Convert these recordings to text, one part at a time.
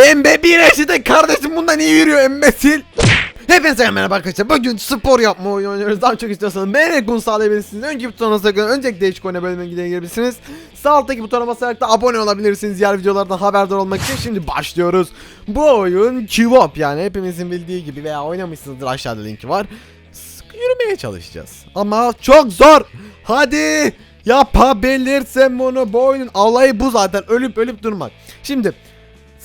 Embe bir eşide kardeşim bundan iyi yürüyor embesil. Hepinize merhaba arkadaşlar. Bugün spor yapma oyunu oynuyoruz. Daha çok istiyorsanız beğenerek bunu sağlayabilirsiniz. Önceki butona sakın önceki değişik oyuna bölümüne gidebilirsiniz. Sağ alttaki butona basarak da abone olabilirsiniz. Diğer videolardan haberdar olmak için şimdi başlıyoruz. Bu oyun Kivop yani hepimizin bildiği gibi veya oynamışsınızdır aşağıda linki var. Yürümeye çalışacağız. Ama çok zor. Hadi yapabilirsem bunu. Bu oyunun alayı bu zaten. Ölüp ölüp durmak. Şimdi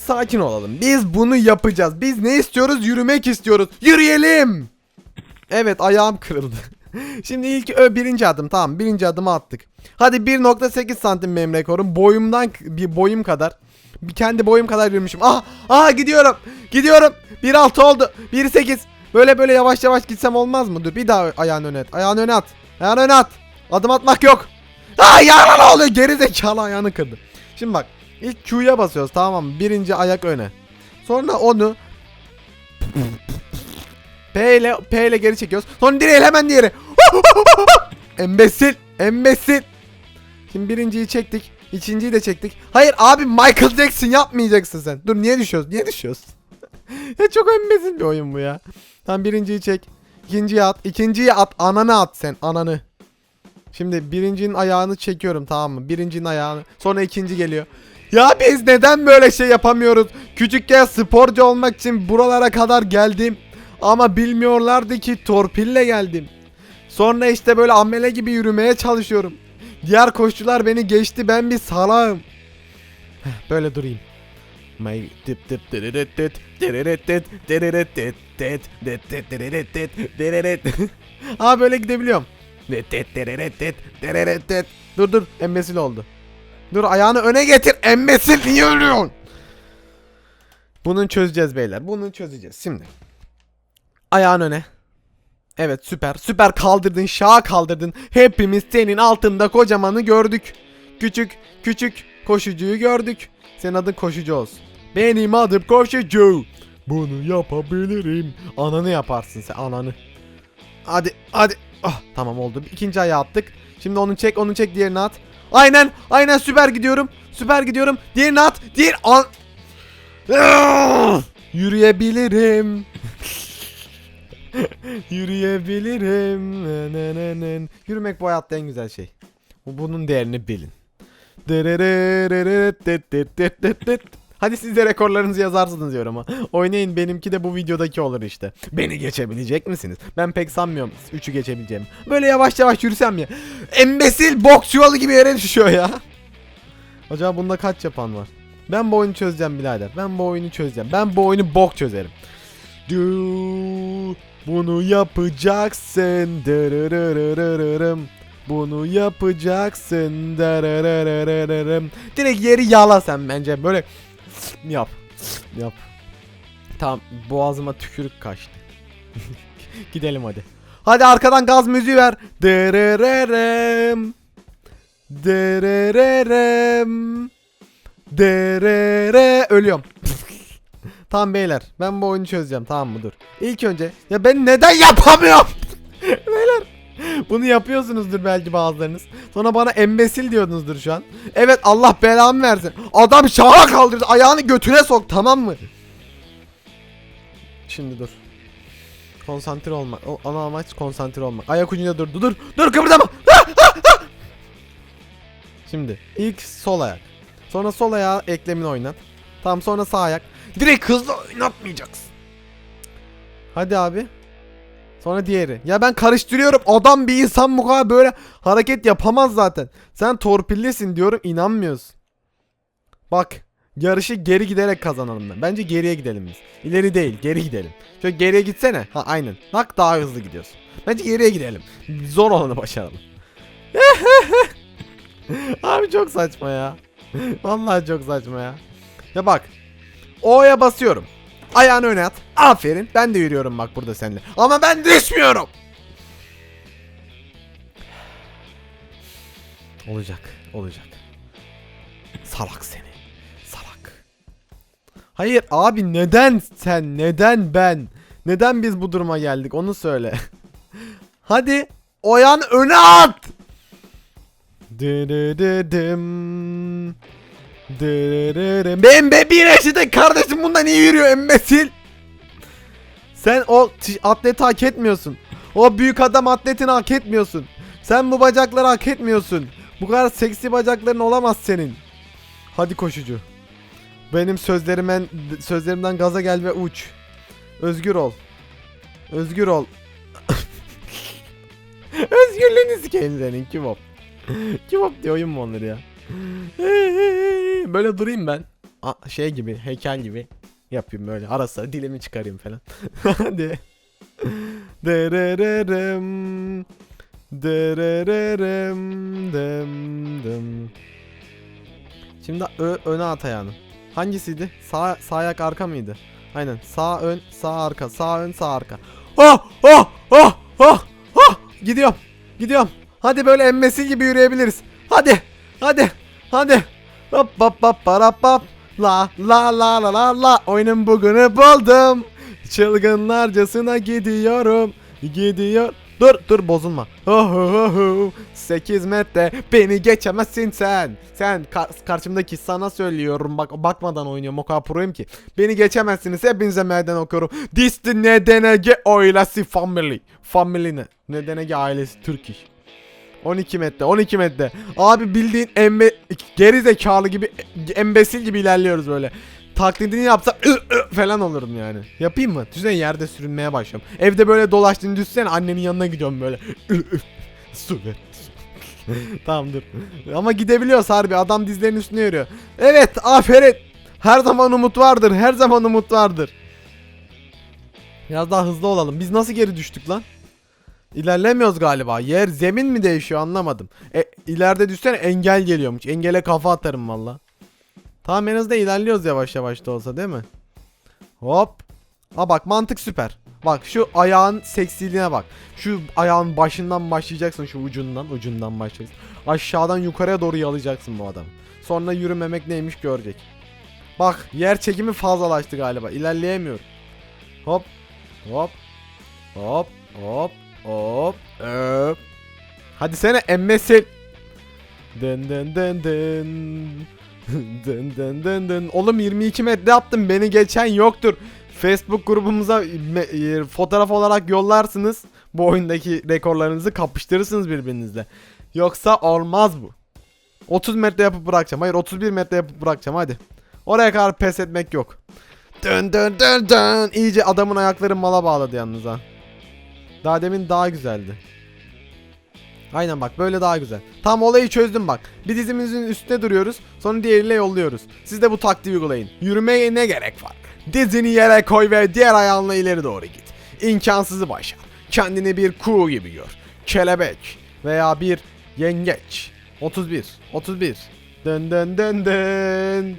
Sakin olalım. Biz bunu yapacağız. Biz ne istiyoruz? Yürümek istiyoruz. Yürüyelim. Evet ayağım kırıldı. Şimdi ilk ö, birinci adım tamam birinci adımı attık. Hadi 1.8 santim benim rekorum. Boyumdan bir boyum kadar. Bir kendi boyum kadar yürümüşüm. Ah ah gidiyorum. Gidiyorum. 1.6 oldu. 1.8. Böyle böyle yavaş yavaş gitsem olmaz mı? Dur bir daha ayağını öne at. Ayağını öne at. Ayağını öne at. Adım atmak yok. Ah ayağına ne oluyor? Geri zekalı ayağını kırdı. Şimdi bak. İlk Q'ya basıyoruz tamam mı? Birinci ayak öne. Sonra onu P ile P ile geri çekiyoruz. Sonra direği hemen diğeri. embesil, embesil. Şimdi birinciyi çektik. ikinciyi de çektik. Hayır abi Michael Jackson yapmayacaksın sen. Dur niye düşüyoruz? Niye düşüyoruz? ya çok embesil bir oyun bu ya. Tamam birinciyi çek. İkinciyi at. ikinciyi at. Ananı at sen. Ananı. Şimdi birincinin ayağını çekiyorum tamam mı? Birincinin ayağını. Sonra ikinci geliyor. Ya biz neden böyle şey yapamıyoruz? Küçükken sporcu olmak için buralara kadar geldim. Ama bilmiyorlardı ki torpille geldim. Sonra işte böyle amele gibi yürümeye çalışıyorum. Diğer koşucular beni geçti ben bir salağım. Böyle durayım. My dip diririt dit, diririt dit, diririt dit, dit, dit, dit, diririt dit, diririt. Aa böyle gidebiliyorum. Dur dur embesil oldu. Dur ayağını öne getir embesil niye ölüyorsun? Bunu çözeceğiz beyler. Bunu çözeceğiz. Şimdi. Ayağın öne. Evet süper. Süper kaldırdın. Şaha kaldırdın. Hepimiz senin altında kocamanı gördük. Küçük küçük koşucuyu gördük. Senin adın koşucu olsun. Benim adım koşucu. Bunu yapabilirim. Ananı yaparsın sen ananı. Hadi hadi. Ah tamam oldu. İkinci ayağı attık. Şimdi onu çek onu çek diğerini at. Aynen aynen süper gidiyorum. Süper gidiyorum. Diğerini at. Diğer an. Yürüyebilirim. Yürüyebilirim. Yürümek bu hayatta en güzel şey. Bu- Bunun değerini bilin. Hadi siz de rekorlarınızı yazarsınız diyorum ama. Oynayın benimki de bu videodaki olur işte. Beni geçebilecek misiniz? Ben pek sanmıyorum 3'ü geçebileceğim. Böyle yavaş yavaş yürüsem ya. Embesil boks yuvalı gibi yere düşüyor ya. Acaba bunda kaç yapan var? Ben bu oyunu çözeceğim birader. Ben bu oyunu çözeceğim. Ben bu oyunu bok çözerim. Du, bunu yapacaksın. Dırırırırırırım. Bunu yapacaksın. Dırırırırırım. Direkt yeri yala sen bence. Böyle yap. Yap. Tamam boğazıma tükürük kaçtı. Gidelim hadi. Hadi arkadan gaz müziği ver. Dırırırım. Dırırırım. Dırırı. Ölüyorum. tamam beyler ben bu oyunu çözeceğim tamam mı dur. İlk önce ya ben neden yapamıyorum? beyler bunu yapıyorsunuzdur belki bazılarınız. Sonra bana embesil diyordunuzdur şu an. Evet Allah belamı versin. Adam şaha kaldırdı ayağını götüne sok tamam mı? Şimdi dur. Konsantre olmak. O ana amaç konsantre olmak. Ayak ucunda dur. Dur dur. Kıpırdama. Ah, ah, ah! Şimdi ilk sol ayak. Sonra sol ayağı eklemini oynat. Tamam sonra sağ ayak. Direkt hızlı oynatmayacaksın. Hadi abi. Sonra diğeri. Ya ben karıştırıyorum. Adam bir insan bu kadar böyle hareket yapamaz zaten. Sen torpillisin diyorum inanmıyorsun. Bak. Yarışı geri giderek kazanalım ben. Bence geriye gidelim biz. İleri değil geri gidelim. Şöyle geriye gitsene. Ha aynen. Bak daha hızlı gidiyorsun. Bence geriye gidelim. Zor olanı başaralım. Abi çok saçma ya. Vallahi çok saçma ya. Ya bak. O'ya basıyorum. Ayağını öne at. Aferin. Ben de yürüyorum bak burada seninle. Ama ben düşmüyorum. Olacak. Olacak. Salak seni. Salak. Hayır abi neden sen? Neden ben? Neden biz bu duruma geldik? Onu söyle. Hadi. O ayağını öne at. Dı dı dı dım. Dırırırım. Ben be bir yaşında kardeşim bundan iyi yürüyor embesil. Sen o atleti hak etmiyorsun. O büyük adam atletini hak etmiyorsun. Sen bu bacakları hak etmiyorsun. Bu kadar seksi bacakların olamaz senin. Hadi koşucu. Benim sözlerimden sözlerimden gaza gel ve uç. Özgür ol. Özgür ol. Özgürlüğünü sikeyim senin kim o? Kim o diyor oyun mu onları ya? böyle durayım ben. A- şey gibi heykel gibi yapayım böyle ara sıra dilimi çıkarayım falan. Hadi. Dırırırım. Dırırırım. Dım dım. Şimdi ö- öne at ayağını. Hangisiydi? Sağ, sağ ayak arka mıydı? Aynen. Sağ ön, sağ arka, sağ ön, sağ arka. Oh! Oh! Oh! Oh! Oh! Gidiyorum. Gidiyorum. Hadi böyle emmesil gibi yürüyebiliriz. Hadi. Hadi. Hadi. Hop hop hop parap hop. La la la la la la. Oyunun bugünü buldum. Çılgınlarcasına gidiyorum. Gidiyor. Dur dur bozulma. Ho ho ho ho. 8 metre beni geçemezsin sen. Sen kar- karşımdaki sana söylüyorum bak bakmadan oynuyorum o kadar proyum ki. Beni geçemezsiniz hepinize meydan okuyorum. The NDNG ailesi family. Family ne? NDNG ailesi Türk iş. 12 metre 12 metre. Abi bildiğin embe geri zekalı gibi embesil gibi ilerliyoruz böyle. Taklidini yapsam falan olurum yani. Yapayım mı? Düşünsene yerde sürünmeye başlıyorum. Evde böyle dolaştığını düşünsene annenin yanına gidiyorum böyle. Su ver. tamam dur. Ama gidebiliyoruz harbi adam dizlerinin üstüne yürüyor. Evet aferin. Her zaman umut vardır. Her zaman umut vardır. Biraz daha hızlı olalım. Biz nasıl geri düştük lan? İlerlemiyoruz galiba. Yer zemin mi değişiyor anlamadım. E, ileride düşsene engel geliyormuş. Engele kafa atarım valla. Tamam en azından ilerliyoruz yavaş yavaş da olsa değil mi? Hop. Ha bak mantık süper. Bak şu ayağın seksiliğine bak. Şu ayağın başından başlayacaksın şu ucundan ucundan başlayacaksın. Aşağıdan yukarıya doğru yalayacaksın bu adam. Sonra yürümemek neymiş görecek. Bak yer çekimi fazlalaştı galiba. İlerleyemiyorum. Hop. Hop. Hop. Hop. Hop. Hop. Hadi sene emmesil. Dın dın dın dın. dın dın dın dın. Oğlum 22 metre yaptım. Beni geçen yoktur. Facebook grubumuza e, fotoğraf olarak yollarsınız. Bu oyundaki rekorlarınızı kapıştırırsınız birbirinizle. Yoksa olmaz bu. 30 metre yapıp bırakacağım. Hayır 31 metre yapıp bırakacağım hadi. Oraya kadar pes etmek yok. Dön dön dön dön. İyice adamın ayakları mala bağladı yalnız ha. Daha demin daha güzeldi. Aynen bak böyle daha güzel. Tam olayı çözdüm bak. Bir dizimizin üstüne duruyoruz. Sonra diğeriyle yolluyoruz. Siz de bu taktiği uygulayın. Yürümeye ne gerek var? Dizini yere koy ve diğer ayağınla ileri doğru git. İmkansızı başar. Kendini bir kuğu gibi gör. Kelebek veya bir yengeç. 31. 31. Dön dön dön dön.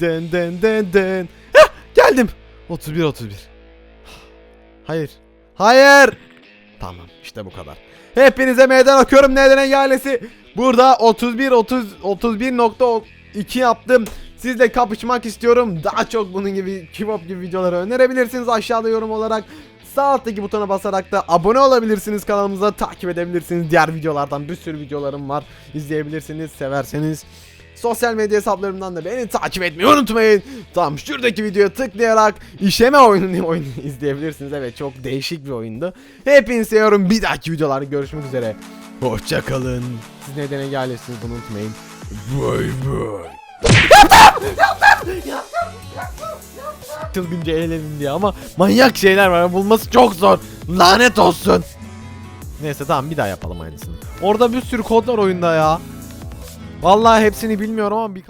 Dön dön dön dön. Heh, geldim. 31 31. Hayır. Hayır. Tamam işte bu kadar. Hepinize meydan okuyorum nedene ailesi. Burada 31 30 31.2 yaptım. Sizle kapışmak istiyorum. Daha çok bunun gibi kibop gibi videoları önerebilirsiniz aşağıda yorum olarak. Sağ alttaki butona basarak da abone olabilirsiniz kanalımıza takip edebilirsiniz. Diğer videolardan bir sürü videolarım var. İzleyebilirsiniz severseniz. Sosyal medya hesaplarımdan da beni takip etmeyi unutmayın. Tam şuradaki videoya tıklayarak işeme oyununu, oyunu izleyebilirsiniz. Evet çok değişik bir oyundu. Hepinizi seviyorum. Bir dahaki videolarda görüşmek üzere. Hoşçakalın. Siz nedene gelesiniz bunu unutmayın. Bay bay. Çılgınca eğlenin diye ama manyak şeyler var. Bulması çok zor. Lanet olsun. Neyse tamam bir daha yapalım aynısını. Orada bir sürü kod var oyunda ya. Vallahi hepsini bilmiyorum ama bir